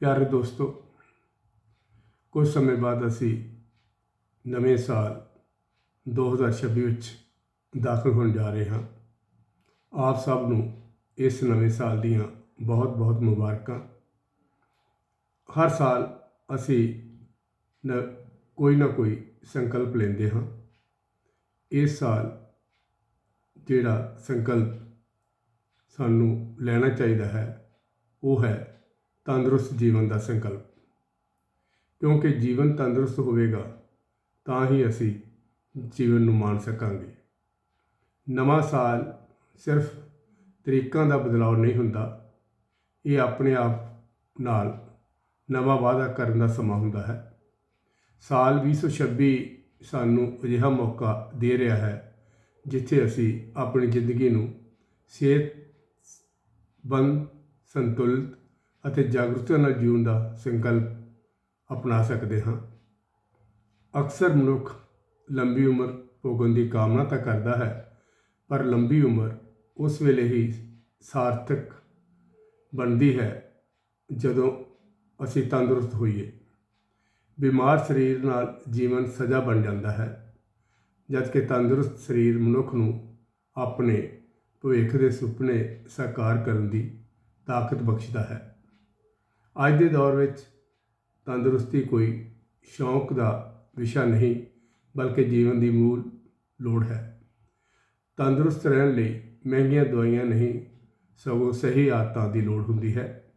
ਪਿਆਰੇ ਦੋਸਤੋ, ਕੁਝ ਸਮੇਂ ਬਾਅਦ ਅਸੀਂ ਨਵੇਂ ਸਾਲ 2026 ਵਿੱਚ ਦਾਖਲ ਹੋਣ ਜਾ ਰਹੇ ਹਾਂ। ਆਪ ਸਭ ਨੂੰ ਇਸ ਨਵੇਂ ਸਾਲ ਦੀਆਂ ਬਹੁਤ-ਬਹੁਤ ਮੁਬਾਰਕਾਂ। ਹਰ ਸਾਲ ਅਸੀਂ ਨ, ਕੋਈ ਨਾ ਕੋਈ ਸੰਕਲਪ ਲੈਂਦੇ ਹਾਂ। ਇਸ ਸਾਲ ਜਿਹੜਾ ਸੰਕਲਪ ਸਾਨੂੰ ਲੈਣਾ ਚਾਹੀਦਾ ਹੈ, ਉਹ ਹੈ ਤੰਦਰੁਸਤ ਜੀਵਨ ਦਾ ਸੰਕਲਪ। ਕਿਉਂਕਿ ਜੀਵਨ ਤੰਦਰੁਸਤ ਹੋਵੇਗਾ, ਤਾਂ ਹੀ ਅਸੀਂ ਜੀਵਨ ਨੂੰ ਮਾਣ ਸਕਾਂਗੇ। ਨਵਾਂ ਸਾਲ ਸਿਰਫ ਤਰੀਕਾਂ ਦਾ ਬਦਲਾਅ ਨਹੀਂ ਹੁੰਦਾ, ਇਹ ਆਪਣੇ ਆਪ ਨਾਲ ਨਵਾਂ ਵਾਅਦਾ ਕਰਨ ਦਾ ਸਮਾਂ ਹੁੰਦਾ ਹੈ। ਸਾਲ 2026 ਸਾਨੂੰ ਅਜਿਹਾ ਮੌਕਾ ਦੇ ਰਿਹਾ ਹੈ, ਜਿੱਥੇ ਅਸੀਂ ਆਪਣੀ ਜ਼ਿੰਦਗੀ ਨੂੰ ਸਿਹਤਬੰਦ ਸੰਤੁਲਿਤ ਅਤੇ ਜਾਗਰੂਕਤਾ ਨਾਲ ਜੀਉਣ ਦਾ ਸੰਕਲਪ ਅਪਣਾ ਸਕਦੇ ਹਾਂ। ਅਕਸਰ ਮਨੁੱਖ ਲੰਬੀ ਉਮਰ ਭੋਗਣ ਦੀ ਕਾਮਨਾ ਤਾਂ ਕਰਦਾ ਹੈ, ਪਰ ਲੰਬੀ ਉਮਰ ਉਸ ਵੇਲੇ ਹੀ ਸਾਰਥਕ ਬਣਦੀ ਹੈ ਜਦੋਂ ਅਸੀਂ ਤੰਦਰੁਸਤ ਹੋਈਏ। ਬਿਮਾਰ ਸਰੀਰ ਨਾਲ ਜੀਵਨ ਸਜ਼ਾ ਬਣ ਜਾਂਦਾ ਹੈ, ਜਦਕਿ ਤੰਦਰੁਸਤ ਸਰੀਰ ਮਨੁੱਖ ਨੂੰ ਆਪਣੇ ਭਵਿੱਖ ਦੇ ਸੁਪਨੇ ਸਾਕਾਰ ਕਰਨ ਦੀ ਤਾਕਤ ਬਖਸ਼ਦਾ ਹੈ। ਅੱਜ ਦੇ ਦੌਰ ਵਿੱਚ ਤੰਦਰੁਸਤੀ ਕੋਈ ਸ਼ੌਂਕ ਦਾ ਵਿਸ਼ਾ ਨਹੀਂ, ਬਲਕਿ ਜੀਵਨ ਦੀ ਮੂਲ ਲੋੜ ਹੈ। ਤੰਦਰੁਸਤ ਰਹਿਣ ਲਈ ਮਹਿੰਗੀਆਂ ਦਵਾਈਆਂ ਨਹੀਂ, ਸਗੋਂ ਸਹੀ ਆਦਤਾਂ ਦੀ ਲੋੜ ਹੁੰਦੀ ਹੈ।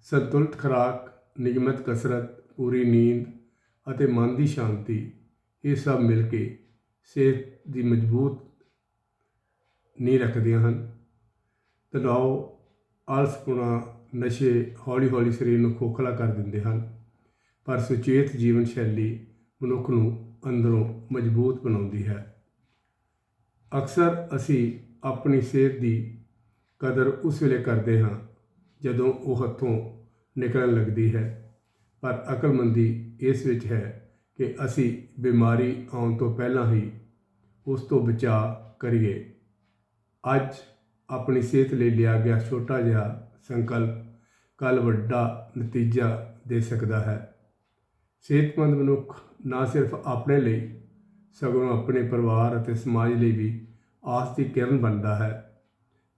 ਸੰਤੁਲਿਤ ਖੁਰਾਕ, ਨਿਯਮਿਤ ਕਸਰਤ, ਪੂਰੀ ਨੀਂਦ ਅਤੇ ਮਨ ਦੀ ਸ਼ਾਂਤੀ, ਇਹ ਸਭ ਮਿਲ ਕੇ ਸਿਹਤ ਦੀ ਮਜ਼ਬੂਤ ਨੀਂਹ ਰੱਖਦੀਆਂ ਹਨ। ਤਣਾਅ ਆਲਸਪੁਣਾ ਨਸ਼ੇ ਹੌਲੀ-ਹੌਲੀ ਸਰੀਰ ਨੂੰ ਖੋਖਲਾ ਕਰ ਦਿੰਦੇ ਹਨ, ਪਰ ਸੁਚੇਤ ਜੀਵਨ ਸ਼ੈਲੀ ਮਨੁੱਖ ਨੂੰ ਅੰਦਰੋਂ ਮਜ਼ਬੂਤ ਬਣਾਉਂਦੀ ਹੈ। ਅਕਸਰ ਅਸੀਂ ਆਪਣੀ ਸਿਹਤ ਦੀ ਕਦਰ ਉਸ ਵੇਲੇ ਕਰਦੇ ਹਾਂ ਜਦੋਂ ਉਹ ਹੱਥੋਂ ਨਿਕਲਣ ਲੱਗਦੀ ਹੈ, ਪਰ ਅਕਲਮੰਦੀ ਇਸ ਵਿੱਚ ਹੈ ਕਿ ਅਸੀਂ ਬਿਮਾਰੀ ਆਉਣ ਤੋਂ ਪਹਿਲਾਂ ਹੀ ਉਸ ਤੋਂ ਬਚਾਅ ਕਰੀਏ। ਅੱਜ ਆਪਣੀ ਸਿਹਤ ਲਈ ਲਿਆ ਗਿਆ ਛੋਟਾ ਜਿਹਾ ਸੰਕਲਪ ਕੱਲ ਵੱਡਾ ਨਤੀਜਾ ਦੇ ਸਕਦਾ ਹੈ। ਸਿਹਤਮੰਦ ਮਨੁੱਖ ਨਾ ਸਿਰਫ ਆਪਣੇ ਲਈ, ਸਗੋਂ ਆਪਣੇ ਪਰਿਵਾਰ ਅਤੇ ਸਮਾਜ ਲਈ ਵੀ ਆਸ ਦੀ ਕਿਰਨ ਬਣਦਾ ਹੈ।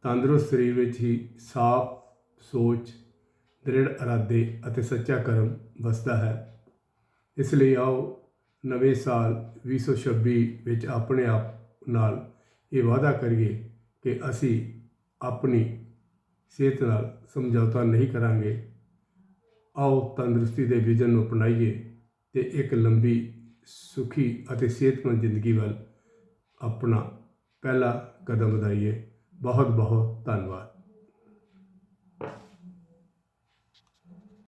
ਤੰਦਰੁਸਤ ਸਰੀਰ ਵਿੱਚ ਹੀ ਸਾਫ਼ ਸੋਚ, ਦ੍ਰਿੜ ਇਰਾਦੇ ਅਤੇ ਸੱਚਾ ਕਰਮ ਵਸਦਾ ਹੈ। ਇਸ ਲਈ ਆਓ ਨਵੇਂ ਸਾਲ 2026 ਵਿੱਚ ਆਪਣੇ ਆਪ ਨਾਲ ਇਹ ਵਾਅਦਾ ਕਰੀਏ ਕਿ ਅਸੀਂ ਆਪਣੀ ਸਿਹਤ ਨਾਲ ਸਮਝੌਤਾ ਨਹੀਂ ਕਰਾਂਗੇ। ਆਓ ਤੰਦਰੁਸਤੀ ਦੇ ਵਿਜ਼ਨ ਨੂੰ ਅਪਣਾਈਏ ਤੇ ਇੱਕ ਲੰਬੀ, ਸੁਖੀ ਅਤੇ ਸਿਹਤਮੰਦ ਜ਼ਿੰਦਗੀ ਵੱਲ ਆਪਣਾ ਪਹਿਲਾ ਕਦਮ ਵਧਾਈਏ। ਬਹੁਤ ਬਹੁਤ ਧੰਨਵਾਦ।